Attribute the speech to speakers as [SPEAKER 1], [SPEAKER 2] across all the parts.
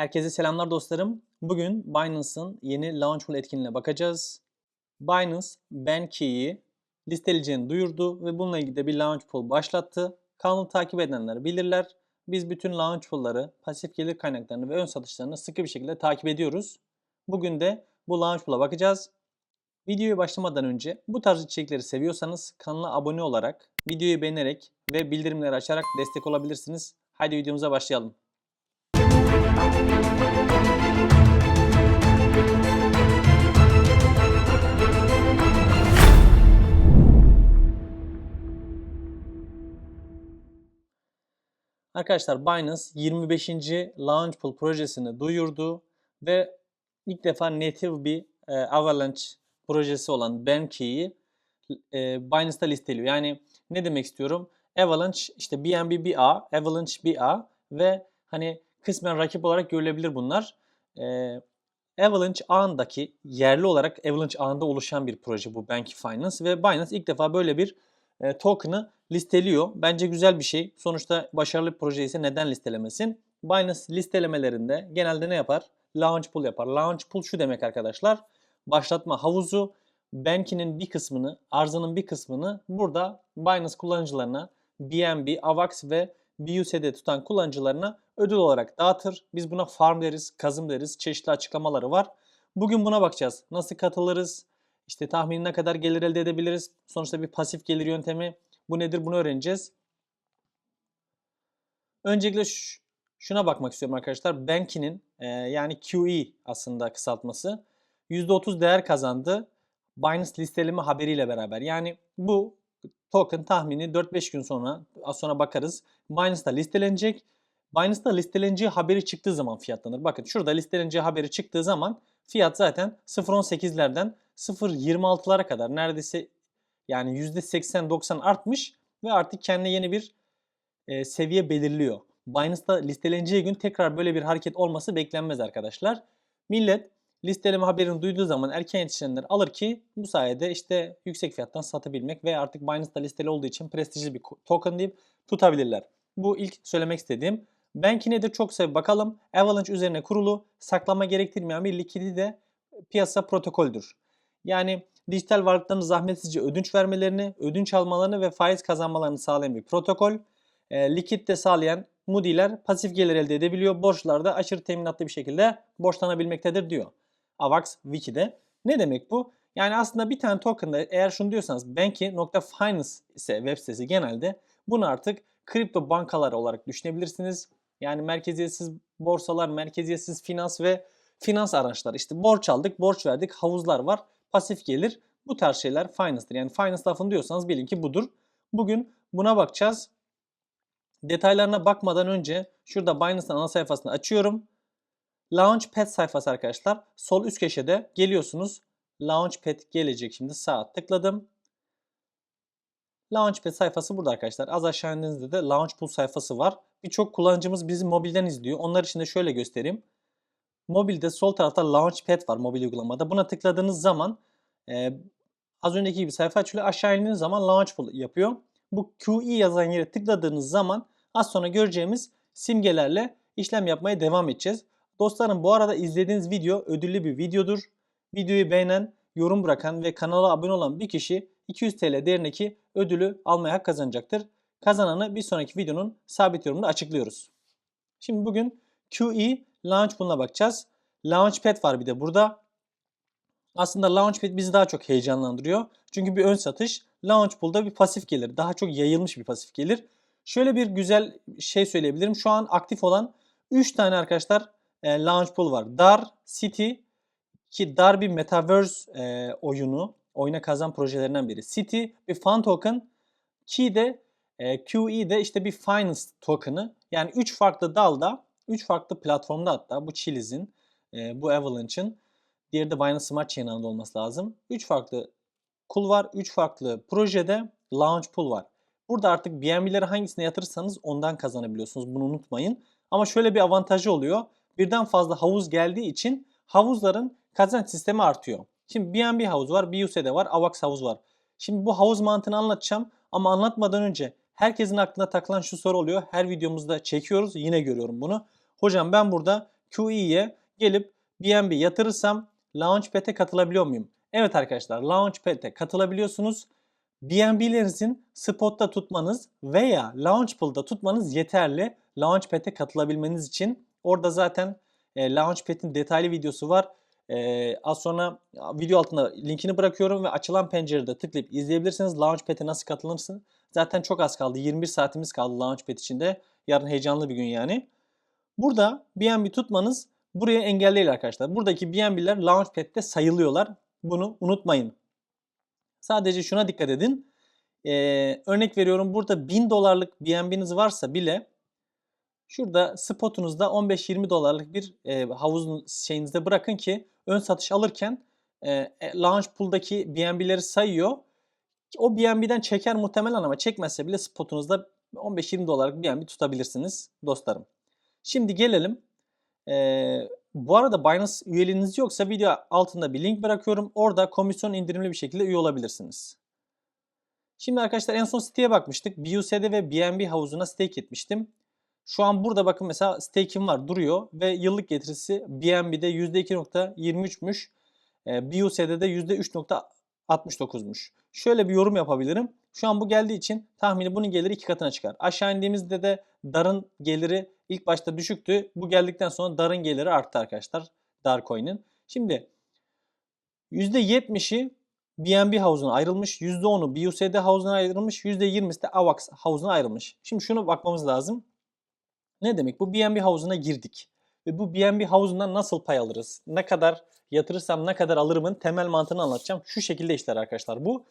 [SPEAKER 1] Herkese selamlar dostlarım. Bugün Binance'ın yeni Launchpool etkinliğine bakacağız. Binance, BankKey'i listeleyeceğini duyurdu ve bununla ilgili de bir Launchpool başlattı. Kanalı takip edenler bilirler. Biz bütün Launchpool'ları, pasif gelir kaynaklarını ve ön satışlarını sıkı bir şekilde takip ediyoruz. Bugün de bu Launchpool'a bakacağız. Videoya başlamadan önce bu tarz içerikleri seviyorsanız kanala abone olarak, videoyu beğenerek ve bildirimleri açarak destek olabilirsiniz. Haydi videomuza başlayalım. Arkadaşlar Binance 25. Launchpool projesini duyurdu ve ilk defa native bir e, Avalanche projesi olan Bankey'i e, Binance'da listeliyor. Yani ne demek istiyorum? Avalanche işte BNB bir A, Avalanche bir A ve hani kısmen rakip olarak görülebilir bunlar. E, Avalanche ağındaki yerli olarak Avalanche ağında oluşan bir proje bu Banky Finance ve Binance ilk defa böyle bir e, token'ı listeliyor. Bence güzel bir şey. Sonuçta başarılı bir proje ise neden listelemesin? Binance listelemelerinde genelde ne yapar? Launch pool yapar. Launch pool şu demek arkadaşlar. Başlatma havuzu Banky'nin bir kısmını, arzının bir kısmını burada Binance kullanıcılarına BNB, AVAX ve BUSD tutan kullanıcılarına ödül olarak dağıtır. Biz buna farm deriz, kazım deriz. Çeşitli açıklamaları var. Bugün buna bakacağız. Nasıl katılırız? İşte tahmini ne kadar gelir elde edebiliriz? Sonuçta bir pasif gelir yöntemi. Bu nedir? Bunu öğreneceğiz. Öncelikle şuna bakmak istiyorum arkadaşlar. Banky'nin e, yani QE aslında kısaltması %30 değer kazandı. Binance listeleme haberiyle beraber. Yani bu token tahmini 4-5 gün sonra az sonra bakarız. Binance'da listelenecek. Binance'da listeleneceği haberi çıktığı zaman fiyatlanır. Bakın şurada listeleneceği haberi çıktığı zaman fiyat zaten 0.18'lerden 0.26'lara kadar neredeyse yani %80-90 artmış ve artık kendine yeni bir e, seviye belirliyor. Binance'da listeleneceği gün tekrar böyle bir hareket olması beklenmez arkadaşlar. Millet listeleme haberini duyduğu zaman erken yetişenler alır ki bu sayede işte yüksek fiyattan satabilmek ve artık Binance'da listeli olduğu için prestijli bir token deyip tutabilirler. Bu ilk söylemek istediğim. Banki nedir çok sev bakalım. Avalanche üzerine kurulu saklama gerektirmeyen bir likidite piyasa protokoldür. Yani dijital varlıkların zahmetsizce ödünç vermelerini, ödünç almalarını ve faiz kazanmalarını sağlayan bir protokol. E, likit de sağlayan mudiler pasif gelir elde edebiliyor. Borçlarda aşırı teminatlı bir şekilde borçlanabilmektedir diyor. AVAX Wiki'de. Ne demek bu? Yani aslında bir tane token'da eğer şunu diyorsanız Banky.finance ise web sitesi genelde bunu artık kripto bankalar olarak düşünebilirsiniz. Yani merkeziyetsiz borsalar, merkeziyetsiz finans ve finans araçları. İşte borç aldık, borç verdik, havuzlar var, pasif gelir. Bu tarz şeyler finance'dır. Yani finance lafını diyorsanız bilin ki budur. Bugün buna bakacağız. Detaylarına bakmadan önce şurada Binance'ın ana sayfasını açıyorum. Launchpad sayfası arkadaşlar. Sol üst köşede geliyorsunuz. Launchpad gelecek şimdi sağa tıkladım. Launchpad sayfası burada arkadaşlar. Az aşağı indiğinizde de Launchpool sayfası var. Birçok kullanıcımız bizi mobilden izliyor. Onlar için de şöyle göstereyim. Mobilde sol tarafta Launchpad var mobil uygulamada. Buna tıkladığınız zaman e, az önceki gibi sayfa açılıyor. Aşağı indiğiniz zaman Launchpool yapıyor. Bu QE yazan yere tıkladığınız zaman az sonra göreceğimiz simgelerle işlem yapmaya devam edeceğiz. Dostlarım bu arada izlediğiniz video ödüllü bir videodur. Videoyu beğenen, yorum bırakan ve kanala abone olan bir kişi 200 TL değerindeki ödülü almaya hak kazanacaktır. Kazananı bir sonraki videonun sabit yorumunda açıklıyoruz. Şimdi bugün QE Launchpool'una bakacağız. Launchpad var bir de burada. Aslında Launchpad bizi daha çok heyecanlandırıyor. Çünkü bir ön satış. Launchpool'da bir pasif gelir. Daha çok yayılmış bir pasif gelir. Şöyle bir güzel şey söyleyebilirim. Şu an aktif olan 3 tane arkadaşlar e, Launchpool var. Dar, City ki Dar bir Metaverse e, oyunu. Oyuna kazan projelerinden biri. City bir fan token. Key de e, QE de işte bir finance token'ı. Yani 3 farklı dalda, 3 farklı platformda hatta bu Chiliz'in, e, bu Avalanche'ın, diğeri de Binance Smart Chain ağında olması lazım. 3 farklı kul var, 3 farklı projede launch pool var. Burada artık BNB'leri hangisine yatırırsanız ondan kazanabiliyorsunuz. Bunu unutmayın. Ama şöyle bir avantajı oluyor. Birden fazla havuz geldiği için havuzların kazanç sistemi artıyor. Şimdi BNB havuz var, BUSD var, AVAX havuz var. Şimdi bu havuz mantığını anlatacağım ama anlatmadan önce herkesin aklına takılan şu soru oluyor. Her videomuzda çekiyoruz. Yine görüyorum bunu. Hocam ben burada QE'ye gelip BNB yatırırsam Launchpad'e katılabiliyor muyum? Evet arkadaşlar Launchpad'e katılabiliyorsunuz. BNB'lerinizin spotta tutmanız veya Launchpool'da tutmanız yeterli. Launchpad'e katılabilmeniz için. Orada zaten e, Launchpad'in detaylı videosu var. E, az sonra video altına linkini bırakıyorum ve açılan pencerede tıklayıp izleyebilirsiniz. Launchpad'e nasıl katılırsın? Zaten çok az kaldı. 21 saatimiz kaldı Launchpad içinde. Yarın heyecanlı bir gün yani. Burada BNB tutmanız buraya engel değil arkadaşlar. Buradaki BNB'ler Launchpad'de sayılıyorlar. Bunu unutmayın. Sadece şuna dikkat edin. Ee, örnek veriyorum burada 1000 dolarlık BNB'niz varsa bile şurada spotunuzda 15-20 dolarlık bir e, havuzun şeyinizde bırakın ki ön satış alırken e, launch pool'daki BNB'leri sayıyor. O BNB'den çeker muhtemelen ama çekmezse bile spotunuzda 15-20 dolarlık BNB tutabilirsiniz dostlarım. Şimdi gelelim. Ee, bu arada Binance üyeliğiniz yoksa video altında bir link bırakıyorum. Orada komisyon indirimli bir şekilde üye olabilirsiniz. Şimdi arkadaşlar en son siteye bakmıştık. BUSD ve BNB havuzuna stake etmiştim. Şu an burada bakın mesela stake'im var duruyor ve yıllık getirisi BNB'de %2.23'müş. E, BUSD'de %3.69'muş. Şöyle bir yorum yapabilirim. Şu an bu geldiği için tahmini bunun geliri iki katına çıkar. Aşağı indiğimizde de darın geliri ilk başta düşüktü. Bu geldikten sonra darın geliri arttı arkadaşlar. Darcoin'in. Şimdi %70'i BNB havuzuna ayrılmış. %10'u BUSD havuzuna ayrılmış. %20'si de AVAX havuzuna ayrılmış. Şimdi şunu bakmamız lazım. Ne demek? Bu BNB havuzuna girdik. Ve bu BNB havuzundan nasıl pay alırız? Ne kadar yatırırsam ne kadar alırımın temel mantığını anlatacağım. Şu şekilde işler arkadaşlar. Bu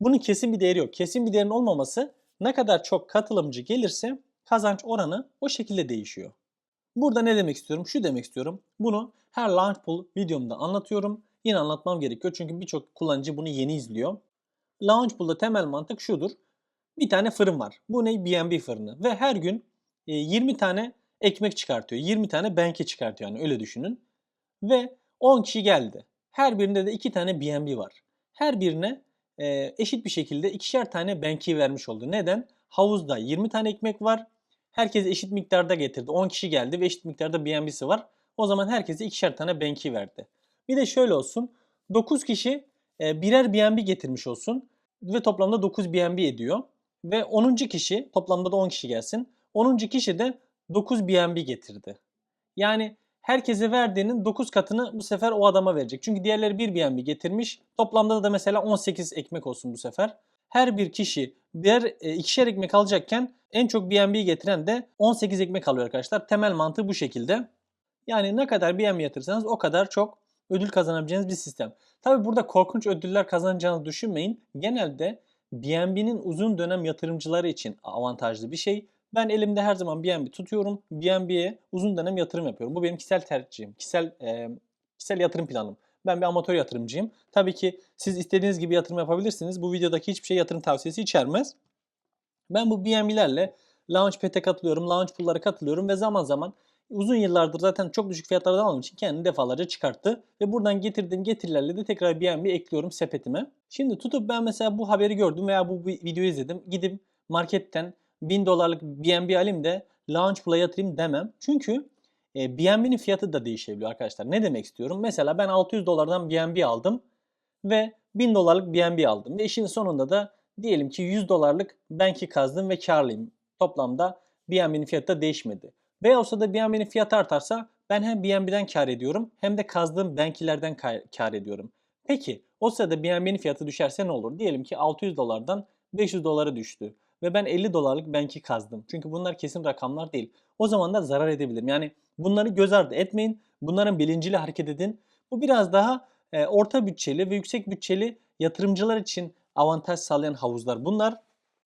[SPEAKER 1] bunun kesin bir değeri yok. Kesin bir değerin olmaması ne kadar çok katılımcı gelirse kazanç oranı o şekilde değişiyor. Burada ne demek istiyorum? Şu demek istiyorum. Bunu her launch pool videomda anlatıyorum. Yine anlatmam gerekiyor çünkü birçok kullanıcı bunu yeni izliyor. Launch pool'da temel mantık şudur. Bir tane fırın var. Bu ne? BNB fırını. Ve her gün 20 tane ekmek çıkartıyor. 20 tane benke çıkartıyor yani öyle düşünün. Ve 10 kişi geldi. Her birinde de 2 tane BNB var. Her birine e, eşit bir şekilde ikişer tane benki vermiş oldu. Neden? Havuzda 20 tane ekmek var. Herkes eşit miktarda getirdi. 10 kişi geldi ve eşit miktarda BNB'si var. O zaman herkese ikişer tane benki verdi. Bir de şöyle olsun. 9 kişi e, birer BNB getirmiş olsun. Ve toplamda 9 BNB ediyor. Ve 10. kişi toplamda da 10 kişi gelsin. 10. kişi de 9 BNB getirdi. Yani herkese verdiğinin 9 katını bu sefer o adama verecek. Çünkü diğerleri 1 BNB getirmiş. Toplamda da mesela 18 ekmek olsun bu sefer. Her bir kişi birer e, ikişer ekmek alacakken en çok BNB getiren de 18 ekmek alıyor arkadaşlar. Temel mantığı bu şekilde. Yani ne kadar BNB yatırırsanız o kadar çok ödül kazanabileceğiniz bir sistem. Tabi burada korkunç ödüller kazanacağınızı düşünmeyin. Genelde BNB'nin uzun dönem yatırımcıları için avantajlı bir şey. Ben elimde her zaman BNB tutuyorum. BNB'ye uzun dönem yatırım yapıyorum. Bu benim kişisel tercihim. Kişisel e, kişisel yatırım planım. Ben bir amatör yatırımcıyım. Tabii ki siz istediğiniz gibi yatırım yapabilirsiniz. Bu videodaki hiçbir şey yatırım tavsiyesi içermez. Ben bu BNB'lerle Launchpad'e katılıyorum, Launchpool'lara katılıyorum ve zaman zaman uzun yıllardır zaten çok düşük fiyatlardan aldığım için kendini defalarca çıkarttı. Ve buradan getirdiğim getirilerle de tekrar BNB ekliyorum sepetime. Şimdi tutup ben mesela bu haberi gördüm veya bu videoyu izledim. Gidip marketten 1000 dolarlık BNB alayım da Launchpool'a yatırayım demem. Çünkü e, BNB'nin fiyatı da değişebiliyor arkadaşlar. Ne demek istiyorum? Mesela ben 600 dolardan BNB aldım ve 1000 dolarlık BNB aldım. Ve işin sonunda da diyelim ki 100 dolarlık benki kazdım ve karlıyım. Toplamda BNB'nin fiyatı da değişmedi. Veyahut da BNB'nin fiyatı artarsa ben hem BNB'den kar ediyorum hem de kazdığım benkilerden kar ediyorum. Peki o sırada BNB'nin fiyatı düşerse ne olur? Diyelim ki 600 dolardan 500 dolara düştü ve ben 50 dolarlık benki kazdım. Çünkü bunlar kesin rakamlar değil. O zaman da zarar edebilirim. Yani bunları göz ardı etmeyin. Bunların bilinciyle hareket edin. Bu biraz daha e, orta bütçeli ve yüksek bütçeli yatırımcılar için avantaj sağlayan havuzlar bunlar.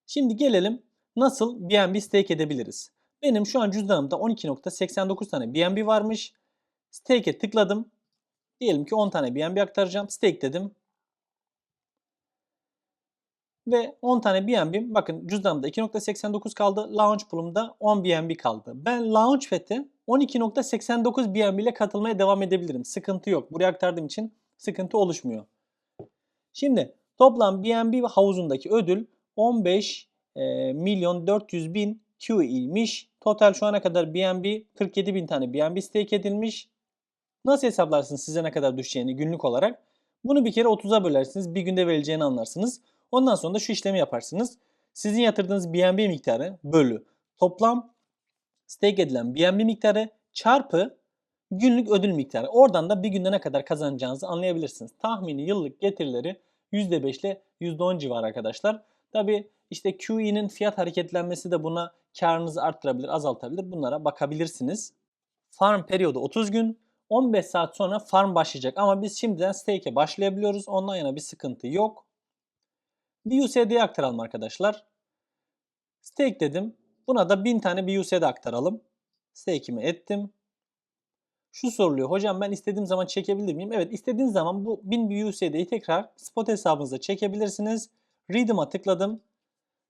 [SPEAKER 1] Şimdi gelelim nasıl BNB stake edebiliriz. Benim şu an cüzdanımda 12.89 tane BNB varmış. Stake'e tıkladım. Diyelim ki 10 tane BNB aktaracağım. Stake dedim. Ve 10 tane BNB bakın cüzdanımda 2.89 kaldı. Launch pool'umda 10 BNB kaldı. Ben Launchpad'e 12.89 BNB ile katılmaya devam edebilirim. Sıkıntı yok. Buraya aktardığım için sıkıntı oluşmuyor. Şimdi toplam BNB havuzundaki ödül 15 e, milyon 400 bin QE'miş. Total şu ana kadar BNB 47 bin tane BNB stake edilmiş. Nasıl hesaplarsınız size ne kadar düşeceğini günlük olarak? Bunu bir kere 30'a bölersiniz. Bir günde verileceğini anlarsınız. Ondan sonra da şu işlemi yaparsınız. Sizin yatırdığınız BNB miktarı bölü toplam stake edilen BNB miktarı çarpı günlük ödül miktarı. Oradan da bir günde ne kadar kazanacağınızı anlayabilirsiniz. Tahmini yıllık getirileri %5 ile %10 civarı arkadaşlar. Tabi işte QE'nin fiyat hareketlenmesi de buna karınızı arttırabilir, azaltabilir. Bunlara bakabilirsiniz. Farm periyodu 30 gün. 15 saat sonra farm başlayacak ama biz şimdiden stake'e başlayabiliyoruz. Ondan yana bir sıkıntı yok. BUSD'ye aktaralım arkadaşlar. Stake dedim. Buna da 1000 tane BUSD aktaralım. Stake'imi ettim. Şu soruluyor. Hocam ben istediğim zaman çekebilir miyim? Evet istediğiniz zaman bu 1000 BUSD'yi tekrar spot hesabınıza çekebilirsiniz. Redeem'a tıkladım.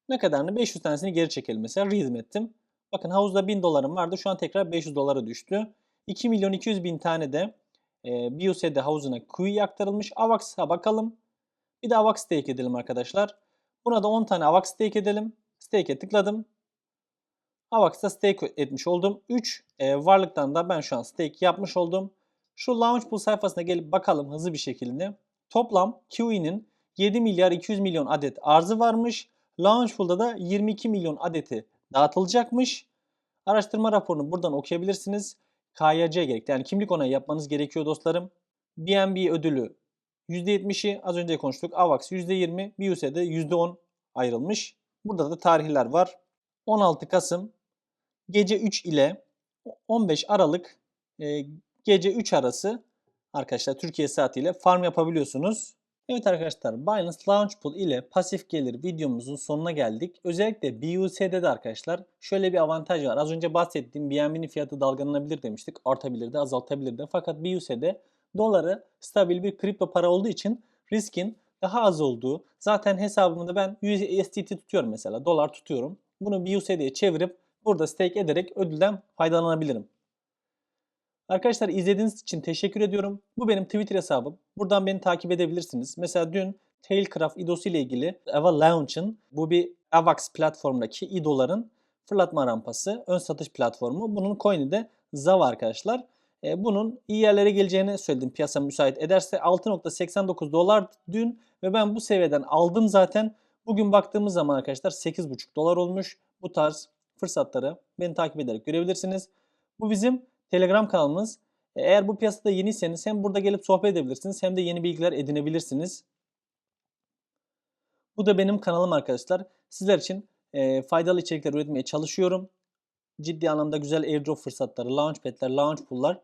[SPEAKER 1] Ne kadarını? 500 tanesini geri çekelim mesela. Redeem ettim. Bakın havuzda 1000 dolarım vardı. Şu an tekrar 500 dolara düştü. 2 milyon 200 bin tane de e, BUSD havuzuna QE aktarılmış. AVAX'a bakalım. Bir de AVAX stake edelim arkadaşlar. Buna da 10 tane AVAX stake edelim. Stake'e tıkladım. AVAX'ta stake etmiş oldum. 3 e, varlıktan da ben şu an stake yapmış oldum. Şu Launchpool sayfasına gelip bakalım hızlı bir şekilde. Toplam QE'nin 7 milyar 200 milyon adet arzı varmış. Launchpool'da da 22 milyon adeti dağıtılacakmış. Araştırma raporunu buradan okuyabilirsiniz. KYC gerekti. Yani kimlik onayı yapmanız gerekiyor dostlarım. BNB ödülü %70'i az önce konuştuk. AVAX %20, BUSD %10 ayrılmış. Burada da tarihler var. 16 Kasım gece 3 ile 15 Aralık e, gece 3 arası arkadaşlar Türkiye saatiyle farm yapabiliyorsunuz. Evet arkadaşlar Binance Launchpool ile pasif gelir videomuzun sonuna geldik. Özellikle BUSD'de arkadaşlar şöyle bir avantaj var. Az önce bahsettiğim BNB'nin fiyatı dalgalanabilir demiştik. Artabilir de azaltabilir de. Fakat BUSD doları stabil bir kripto para olduğu için riskin daha az olduğu. Zaten hesabımda ben USDT tutuyorum mesela. Dolar tutuyorum. Bunu BUSD'ye çevirip burada stake ederek ödülden faydalanabilirim. Arkadaşlar izlediğiniz için teşekkür ediyorum. Bu benim Twitter hesabım. Buradan beni takip edebilirsiniz. Mesela dün Tailcraft IDO'su ile ilgili Ava Launch'ın bu bir AVAX platformundaki IDO'ların fırlatma rampası, ön satış platformu. Bunun coin'i de Zava arkadaşlar. E, bunun iyi yerlere geleceğini söyledim piyasa müsait ederse. 6.89 dolar dün ve ben bu seviyeden aldım zaten. Bugün baktığımız zaman arkadaşlar 8.5 dolar olmuş. Bu tarz fırsatları beni takip ederek görebilirsiniz. Bu bizim Telegram kanalımız. E, Eğer bu piyasada yeniyseniz hem burada gelip sohbet edebilirsiniz hem de yeni bilgiler edinebilirsiniz. Bu da benim kanalım arkadaşlar. Sizler için e, faydalı içerikler üretmeye çalışıyorum. Ciddi anlamda güzel airdrop fırsatları, launchpad'ler, launchpool'lar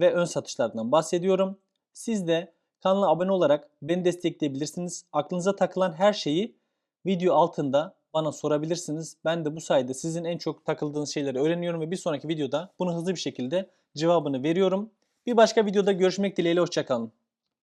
[SPEAKER 1] ve ön satışlardan bahsediyorum. Siz de kanala abone olarak beni destekleyebilirsiniz. Aklınıza takılan her şeyi video altında bana sorabilirsiniz. Ben de bu sayede sizin en çok takıldığınız şeyleri öğreniyorum ve bir sonraki videoda bunu hızlı bir şekilde cevabını veriyorum. Bir başka videoda görüşmek dileğiyle hoşçakalın.